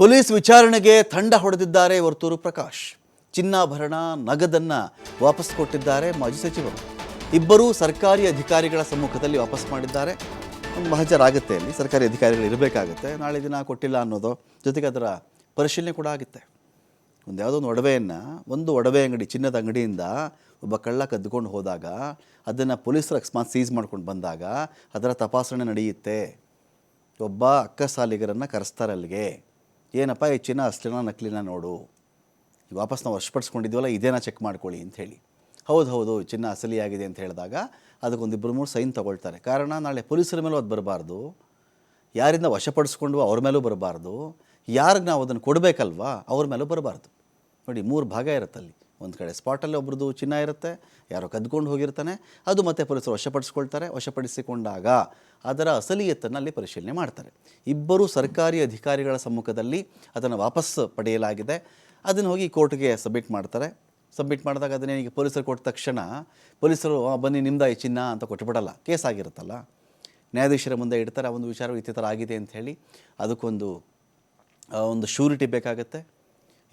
Police ವಿಚಾರಣೆಗೆ ತಂಡ ಹೊಡೆದಿದ್ದಾರೆ ವರ್ತೂರು ಪ್ರಕಾಶ್. ಚಿನ್ನಾಭರಣ, ನಗದನ್ನ ವಾಪಸ್ ಕೊಟ್ಟಿದ್ದಾರೆ ಮಾಜಿ ಸಚಿವರು. ಇಬ್ಬರೂ ಸರ್ಕಾರಿ ಅಧಿಕಾರಿಗಳ ಸಮ್ಮುಖದಲ್ಲಿ ವಾಪಸ್ ಮಾಡಿದ್ದಾರೆ. ಒಂದು ಮಹಜರಾಗುತ್ತೆ ಅಲ್ಲಿ, ಸರ್ಕಾರಿ ಅಧಿಕಾರಿಗಳು ಇರಬೇಕಾಗುತ್ತೆ. ನಾಳೆ ದಿನ ಕೊಟ್ಟಿಲ್ಲ ಅನ್ನೋದು ಜೊತೆಗೆ ಅದರ ಪರಿಶೀಲನೆ ಕೂಡ ಆಗುತ್ತೆ. ಒಂದು ಯಾವುದೋ ಒಂದು ಒಡವೆಯನ್ನು, ಒಂದು ಒಡವೆ ಅಂಗಡಿ, ಚಿನ್ನದ ಅಂಗಡಿಯಿಂದ ಒಬ್ಬ ಕಳ್ಳ ಕದ್ದುಕೊಂಡು ಹೋದಾಗ, ಅದನ್ನು ಪೊಲೀಸರು ಅಕಸ್ಮಾತ್ ಸೀಸ್ ಮಾಡ್ಕೊಂಡು ಬಂದಾಗ, ಅದರ ತಪಾಸಣೆ ನಡೆಯುತ್ತೆ. ಒಬ್ಬ ಅಕ್ಕಸಾಲಿಗರನ್ನು ಕರೆಸ್ತಾರೆ ಅಲ್ಲಿಗೆ. ಏನಪ್ಪ ಈ ಚಿನ್ನ ಅಸ್ಲಿನ ನಕಲಿನ ನೋಡು. ವಾಪಸ್ ನಾವು ವಶಪಡಿಸ್ಕೊಂಡಿದ್ದೀವಲ್ಲ, ಇದೇನ ಚೆಕ್ ಮಾಡ್ಕೊಳ್ಳಿ ಅಂತ ಹೇಳಿ. ಹೌದು ಹೌದು ಚಿನ್ನ ಅಸಲಿಯಾಗಿದೆ ಅಂತ ಹೇಳಿದಾಗ ಅದಕ್ಕೊಂದು ಇಬ್ಬರು ಮೂರು ಸೈನ್ ತಗೊಳ್ತಾರೆ. ಕಾರಣ ನಾಳೆ ಪೊಲೀಸರ ಮೇಲೂ ಅದು ಬರಬಾರ್ದು. ಯಾರಿಂದ ವಶಪಡಿಸ್ಕೊಂಡು ಅವ್ರ ಮೇಲೂ ಬರಬಾರ್ದು. ಯಾರಿಗೆ ನಾವು ಅದನ್ನು ಕೊಡಬೇಕಲ್ವಾ, ಅವ್ರ ಮೇಲೂ ಬರಬಾರ್ದು. ನೋಡಿ, ಮೂರು ಭಾಗ ಇರುತ್ತೆ ಅಲ್ಲಿ ಒಂದು ಕಡೆ ಸ್ಪಾಟಲ್ಲಿ ಒಬ್ರದ್ದು ಚಿನ್ನ ಇರುತ್ತೆ ಯಾರೋ ಕದ್ಕೊಂಡು ಹೋಗಿರ್ತಾನೆ ಅದು ಮತ್ತೆ ಪೊಲೀಸರು ವಶಪಡಿಸ್ಕೊಳ್ತಾರೆ. ವಶಪಡಿಸಿಕೊಂಡಾಗ ಅದರ ಅಸಲಿಯತ್ತನ್ನು ಅಲ್ಲಿ ಪರಿಶೀಲನೆ ಮಾಡ್ತಾರೆ. ಇಬ್ಬರು ಸರ್ಕಾರಿ ಅಧಿಕಾರಿಗಳ ಸಮ್ಮುಖದಲ್ಲಿ ಅದನ್ನು ವಾಪಸ್ ಪಡೆಯಲಾಗಿದೆ. ಅದನ್ನು ಹೋಗಿ ಕೋರ್ಟ್ಗೆ ಸಬ್ಮಿಟ್ ಮಾಡ್ತಾರೆ. ಸಬ್ಮಿಟ್ ಮಾಡಿದಾಗ ಅದನ್ನೇ ಈಗ ಪೊಲೀಸರು ಕೊಟ್ಟ ತಕ್ಷಣ ಪೊಲೀಸರು "ಆ, ಬನ್ನಿ ನಿಮ್ದ ಈ ಚಿನ್ನ ಅಂತ ಕೊಟ್ಟುಬಿಡಲ್ಲ ಕೇಸ್ ಆಗಿರುತ್ತಲ್ಲ. ನ್ಯಾಯಾಧೀಶರ ಮುಂದೆ ಇಡ್ತಾರೆ ಆ ಒಂದು ವಿಚಾರ ಈ ಆಗಿದೆ ಅಂತ ಹೇಳಿ ಅದಕ್ಕೊಂದು ಒಂದು ಶ್ಯೂರಿಟಿ ಬೇಕಾಗುತ್ತೆ.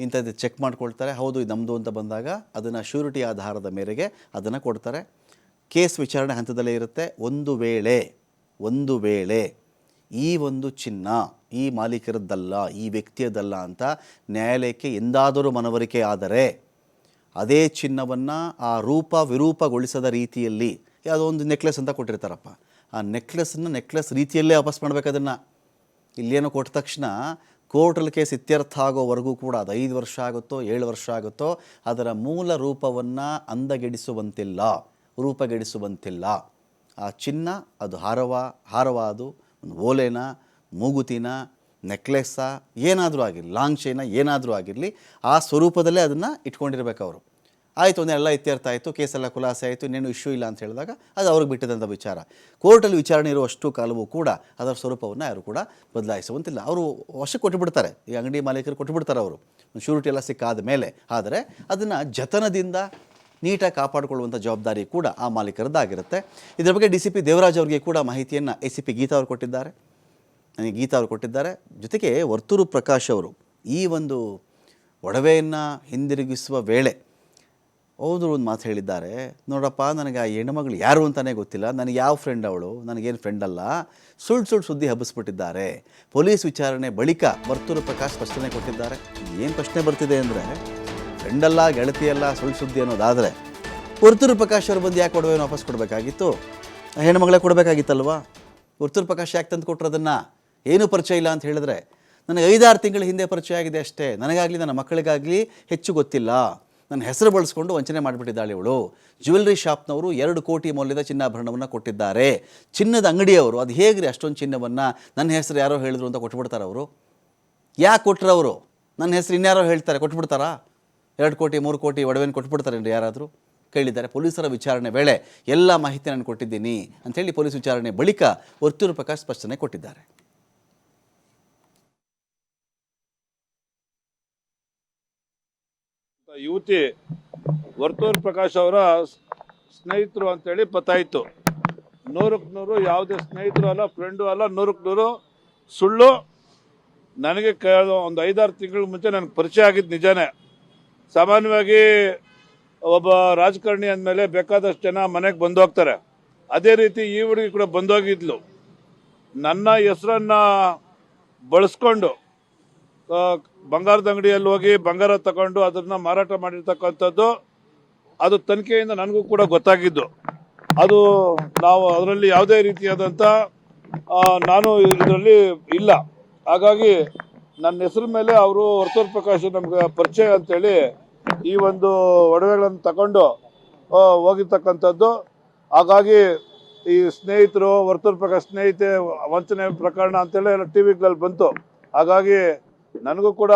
ಇಂಥದ್ದು ಚೆಕ್ ಮಾಡ್ಕೊಳ್ತಾರೆ. ಹೌದು, ಇದು ನಮ್ಮದು ಅಂತ ಬಂದಾಗ ಅದನ್ನು ಶ್ಯೂರಿಟಿ ಆಧಾರದ ಮೇರೆಗೆ ಅದನ್ನು ಕೊಡ್ತಾರೆ. ಕೇಸ್ ವಿಚಾರಣೆ ಹಂತದಲ್ಲೇ ಇರುತ್ತೆ. ಒಂದು ವೇಳೆ ಒಂದು ವೇಳೆ ಈ ಒಂದು ಚಿನ್ನ ಈ ಮಾಲೀಕರದ್ದಲ್ಲ, ಈ ವ್ಯಕ್ತಿಯದಲ್ಲ ಅಂತ ನ್ಯಾಯಾಲಯಕ್ಕೆ ಎಂದಾದರೂ ಮನವರಿಕೆ ಆದರೆ ಅದೇ ಚಿನ್ನವನ್ನು ಆ ರೂಪ ವಿರೂಪಗೊಳಿಸದ ರೀತಿಯಲ್ಲಿ, ಯಾವುದೋ ಒಂದು ನೆಕ್ಲೆಸ್ ಅಂತ ಕೊಟ್ಟಿರ್ತಾರಪ್ಪ. ಆ ನೆಕ್ಲೆಸ್ನ ನೆಕ್ಲೆಸ್ ರೀತಿಯಲ್ಲೇ ವಾಪಸ್ ಮಾಡ್ಬೇಕು ಅದನ್ನು. ಇಲ್ಲೇನೋ ಕೊಟ್ಟ ತಕ್ಷಣ ಕೋರ್ಟಲ್ಲಿ ಕೇಸ್ ಇತ್ಯರ್ಥ ಆಗೋವರೆಗೂ ಕೂಡ ಅದು ಐದು ವರ್ಷ ಆಗುತ್ತೋ, ಏಳು ವರ್ಷ ಆಗುತ್ತೋ, ಅದರ ಮೂಲ ರೂಪವನ್ನು ಅಂದಗೆಡಿಸುವಂತಿಲ್ಲ, ರೂಪಗೆಡಿಸುವಂತಿಲ್ಲ. ಆ ಚಿನ್ನ, ಅದು ಹಾರವ ಹಾರವ ಅದು ಒಂದು ಓಲೆನ, ಮೂಗುತಿನ, ನೆಕ್ಲೆಸ್ಸ ಏನಾದರೂ ಆಗಿರಲಿ, ಲಾಂಗ್ ಚೈನ ಏನಾದರೂ ಆಗಿರಲಿ, ಆ ಸ್ವರೂಪದಲ್ಲೇ ಅದನ್ನು ಇಟ್ಕೊಂಡಿರ್ಬೇಕು ಅವರು. ಆಯಿತು ಒಂದೆಲ್ಲ ಇತ್ಯರ್ಥ ಆಯಿತು, ಕೇಸೆಲ್ಲ ಖುಲಾಸೆ ಆಯಿತು, ಇನ್ನೇನು ಇಶ್ಯೂ ಇಲ್ಲ ಅಂತ ಹೇಳಿದಾಗ ಅದು ಅವ್ರಿಗೆ ಬಿಟ್ಟಿದಂಥ ವಿಚಾರ. ಕೋರ್ಟಲ್ಲಿ ವಿಚಾರಣೆ ಇರುವಷ್ಟು ಕಾಲವೂ ಕೂಡ ಅದರ ಸ್ವರೂಪವನ್ನು ಯಾರು ಕೂಡ ಬದಲಾಯಿಸುವಂತಿಲ್ಲ. ಅವರು ವಶಕ್ಕೆ ಕೊಟ್ಟುಬಿಡ್ತಾರೆ. ಈ ಅಂಗಡಿ ಮಾಲೀಕರು ಕೊಟ್ಟುಬಿಡ್ತಾರೆ ಅವರು. ಶ್ಯೂರಿಟಿ ಎಲ್ಲ ಸಿಕ್ಕಾದ ಮೇಲೆ. ಆದರೆ ಅದನ್ನು ಜತನದಿಂದ ನೀಟಾಗಿ ಕಾಪಾಡಿಕೊಳ್ಳುವಂಥ ಜವಾಬ್ದಾರಿ ಕೂಡ ಆ ಮಾಲೀಕರದ್ದಾಗಿರುತ್ತೆ. ಇದರ ಬಗ್ಗೆ ಡಿ ಸಿ ಪಿ ದೇವರಾಜ್ ಅವರಿಗೆ ಕೂಡ ಮಾಹಿತಿಯನ್ನು ಎ ಸಿ ಪಿ ಗೀತಾ ಅವರು ಕೊಟ್ಟಿದ್ದಾರೆ. ನನಗೆ ಗೀತಾ ಅವರು ಕೊಟ್ಟಿದ್ದಾರೆ. ಜೊತೆಗೆ ವರ್ತೂರು ಪ್ರಕಾಶ್ ಅವರು ಈ ಒಂದು ಒಡವೆಯನ್ನು ಹಿಂದಿರುಗಿಸುವ ವೇಳೆ ಹೌದು ಒಂದು ಮಾತು ಹೇಳಿದ್ದಾರೆ. ನೋಡಪ್ಪ, ನನಗೆ ಆ ಹೆಣ್ಣುಮಗಳು ಯಾರು ಅಂತಲೇ ಗೊತ್ತಿಲ್ಲ. ನನಗೆ ಯಾವ ಫ್ರೆಂಡ್ ಅವಳು? ನನಗೇನು ಫ್ರೆಂಡ್ ಅಲ್ಲ. ಸುಳ್ಳು ಸುಳ್ಳು ಸುದ್ದಿ ಹಬ್ಬಿಸ್ಬಿಟ್ಟಿದ್ದಾರೆ. ಪೊಲೀಸ್ ವಿಚಾರಣೆ ಬಳಿಕ ವರ್ತೂರು ಪ್ರಕಾಶ್ ಸ್ಪಷ್ಟನೆ ಕೊಟ್ಟಿದ್ದಾರೆ. ಏನು ಪ್ರಶ್ನೆ ಬರ್ತಿದೆ ಅಂದರೆ ಫ್ರೆಂಡಲ್ಲ ಗೆಳತಿಯಲ್ಲ ಸುಳ್ಳು ಸುದ್ದಿ ಅನ್ನೋದಾದರೆ, ವರ್ತೂರು ಪ್ರಕಾಶ್ ಅವ್ರು ಬಂದು ಯಾಕೆ ಕೊಡುವೆ ವಾಪಸ್ ಕೊಡಬೇಕಾಗಿತ್ತು? ಆ ಹೆಣ್ಮಗಳೇ ಕೊಡಬೇಕಾಗಿತ್ತಲ್ವಾ? ವರ್ತೂರು ಪ್ರಕಾಶ್ ಯಾಕೆ ತಂದು ಕೊಟ್ಟರು ಅದನ್ನು ಏನೂ ಪರಿಚಯ ಇಲ್ಲ ಅಂತ ಹೇಳಿದ್ರೆ, ನನಗೆ ಐದಾರು ತಿಂಗಳ ಹಿಂದೆ ಪರಿಚಯ ಆಗಿದೆ ಅಷ್ಟೇ. ನನಗಾಗಲಿ, ನನ್ನ ಮಕ್ಕಳಿಗಾಗಲಿ ಹೆಚ್ಚು ಗೊತ್ತಿಲ್ಲ. ನನ್ನ ಹೆಸರು ಬಳಸ್ಕೊಂಡು ವಂಚನೆ ಮಾಡಿಬಿಟ್ಟಿದ್ದಾಳೆ ಇವಳು. ಜ್ಯುವೆಲ್ರಿ ಶಾಪ್ನವರು ಎರಡು ಕೋಟಿ ಮೌಲ್ಯದ ಚಿನ್ನಾಭರಣವನ್ನು ಕೊಟ್ಟಿದ್ದಾರೆ. ಚಿನ್ನದ ಅಂಗಡಿಯವರು, ಅದು ಹೇಗ್ರಿ ಅಷ್ಟೊಂದು ಚಿನ್ನವನ್ನು ನನ್ನ ಹೆಸರು ಯಾರೋ ಹೇಳಿದ್ರು ಅಂತ ಕೊಟ್ಬಿಡ್ತಾರೆ ಅವರು? ಯಾಕೆ ಕೊಟ್ಟರು ಅವರು? ನನ್ನ ಹೆಸರು ಇನ್ಯಾರೋ ಹೇಳ್ತಾರೆ, ಕೊಟ್ಬಿಡ್ತಾರಾ? ಎರಡು ಕೋಟಿ, ಮೂರು ಕೋಟಿ ಒಡವೆನ ಕೊಟ್ಬಿಡ್ತಾರೇನ್ರಿ ಯಾರಾದರೂ? ಕೇಳಿದ್ದಾರೆ. ಪೊಲೀಸರ ವಿಚಾರಣೆ ವೇಳೆ ಎಲ್ಲ ಮಾಹಿತಿ ನಾನು ಕೊಟ್ಟಿದ್ದೀನಿ ಅಂಥೇಳಿ ಪೊಲೀಸ್ ವಿಚಾರಣೆ ಬಳಿಕ ವರ್ತೂರು ಪ್ರಕಾಶ್ ಸ್ಪಷ್ಟನೆ ಕೊಟ್ಟಿದ್ದಾರೆ. ಯುವತಿ ವರ್ತೂರ್ ಪ್ರಕಾಶ್ ಅವರ ಸ್ನೇಹಿತರು ಅಂತೇಳಿ ಪತಾಯ್ತು. ನೂರಕ್ಕೆ ನೂರು ಯಾವುದೇ ಸ್ನೇಹಿತರು ಅಲ್ಲ ಫ್ರೆಂಡು ಅಲ್ಲ ನೂರಕ್ಕೆ ನೂರು ಸುಳ್ಳು. ನನಗೆ ಒಂದು ಐದಾರು ತಿಂಗಳ ಮುಂಚೆ ನನಗೆ ಪರಿಚಯ ಆಗಿದ್ದು ನಿಜಾನೇ. ಸಾಮಾನ್ಯವಾಗಿ ಒಬ್ಬ ರಾಜಕಾರಣಿ ಅಂದಮೇಲೆ ಬೇಕಾದಷ್ಟು ಜನ ಮನೆಗೆ ಬಂದು ಹೋಗ್ತಾರೆ. ಅದೇ ರೀತಿ ಈ ಹುಡುಗಿ ಕೂಡ ಬಂದೋಗಿದ್ಲು ನನ್ನ ಹೆಸರನ್ನ ಬಳಸ್ಕೊಂಡು ಬಂಗಾರದ ಅಂಗಡಿಯಲ್ಲಿ ಹೋಗಿ ಬಂಗಾರ ತಗೊಂಡು ಅದನ್ನ ಮಾರಾಟ ಮಾಡಿರ್ತಕ್ಕಂಥದ್ದು, ಅದು ತನಿಖೆಯಿಂದ ನನಗೂ ಕೂಡ ಗೊತ್ತಾಗಿದ್ದು. ಅದು ನಾವು ಅದರಲ್ಲಿ ಯಾವುದೇ ರೀತಿಯಾದಂಥ ನಾನು ಇದರಲ್ಲಿ ಇಲ್ಲ. ಹಾಗಾಗಿ ನನ್ನ ಹೆಸರು ಮೇಲೆ ಅವರು ವರ್ತೂರ್ ಪ್ರಕಾಶ್ ನಮ್ಗೆ ಪರಿಚಯ ಅಂತೇಳಿ ಈ ಒಂದು ಒಡವೆಗಳನ್ನು ತಗೊಂಡು ಹೋಗಿರ್ತಕ್ಕಂಥದ್ದು. ಹಾಗಾಗಿ ಈ ಸ್ನೇಹಿತರು ವರ್ತೂರ್ ಪ್ರಕಾಶ್ ಸ್ನೇಹಿತೆ ವಂಚನೆ ಪ್ರಕರಣ ಅಂತೇಳಿ ಟಿ ವಿಗಳಲ್ಲಿ ಬಂತು. ಹಾಗಾಗಿ ನನಗೂ ಕೂಡ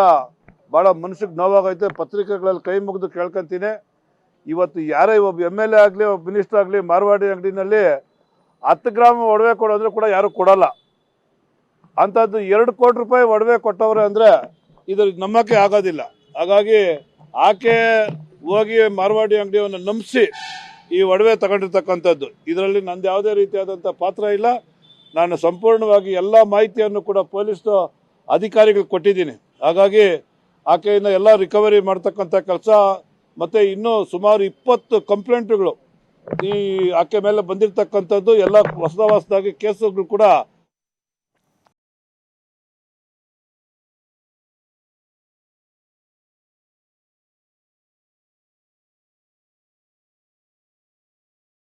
ಭಾಳ ಮನಸ್ಸಿಗೆ ನೋವಾಗೈತೆ ಪತ್ರಿಕೆಗಳಲ್ಲಿ ಕೈ ಮುಗಿದು ಕೇಳ್ಕೊಂತೀನಿ. ಇವತ್ತು ಯಾರೇ ಒಬ್ಬ ಎಂ ಎಲ್ ಎ ಆಗಲಿ, ಒಬ್ಬ ಮಿನಿಸ್ಟರ್ ಆಗಲಿ, ಮಾರ್ವಾಡಿ ಅಂಗಡಿನಲ್ಲಿ ಹತ್ತು ಗ್ರಾಮ್ ಒಡವೆ ಕೊಡೋದ್ರೆ ಕೂಡ ಯಾರು ಕೊಡಲ್ಲ. ಅಂಥದ್ದು ಎರಡು ಕೋಟಿ ರೂಪಾಯಿ ಒಡವೆ ಕೊಟ್ಟವ್ರೆ ಅಂದರೆ ಇದ್ರ ನಂಬಕ್ಕೆ ಆಗೋದಿಲ್ಲ. ಹಾಗಾಗಿ ಆಕೆ ಹೋಗಿ ಮಾರ್ವಾಡಿ ಅಂಗಡಿಯನ್ನು ನಂಬಿಸಿ ಈ ಒಡವೆ ತಗೊಂಡಿರ್ತಕ್ಕಂಥದ್ದು. ಇದರಲ್ಲಿ ನಂದು ಯಾವುದೇ ರೀತಿಯಾದಂಥ ಪಾತ್ರ ಇಲ್ಲ. ನಾನು ಸಂಪೂರ್ಣವಾಗಿ ಎಲ್ಲ ಮಾಹಿತಿಯನ್ನು ಕೂಡ ಪೊಲೀಸ್ ಅಧಿಕಾರಿಗಳು ಕೊಟ್ಟಿದ್ದೀನಿ. ಹಾಗಾಗಿ ಆಕೆಯಿಂದ ಎಲ್ಲ ರಿಕವರಿ ಮಾಡ್ತಕ್ಕಂಥ ಕೆಲಸ, ಮತ್ತು ಇನ್ನೂ ಸುಮಾರು ಇಪ್ಪತ್ತು ಕಂಪ್ಲೇಂಟ್ಗಳು ಈ ಆಕೆ ಮೇಲೆ ಬಂದಿರತಕ್ಕಂಥದ್ದು, ಎಲ್ಲ ಹೊಸ ಹೊಸದಾಗಿ ಕೇಸುಗಳು ಕೂಡ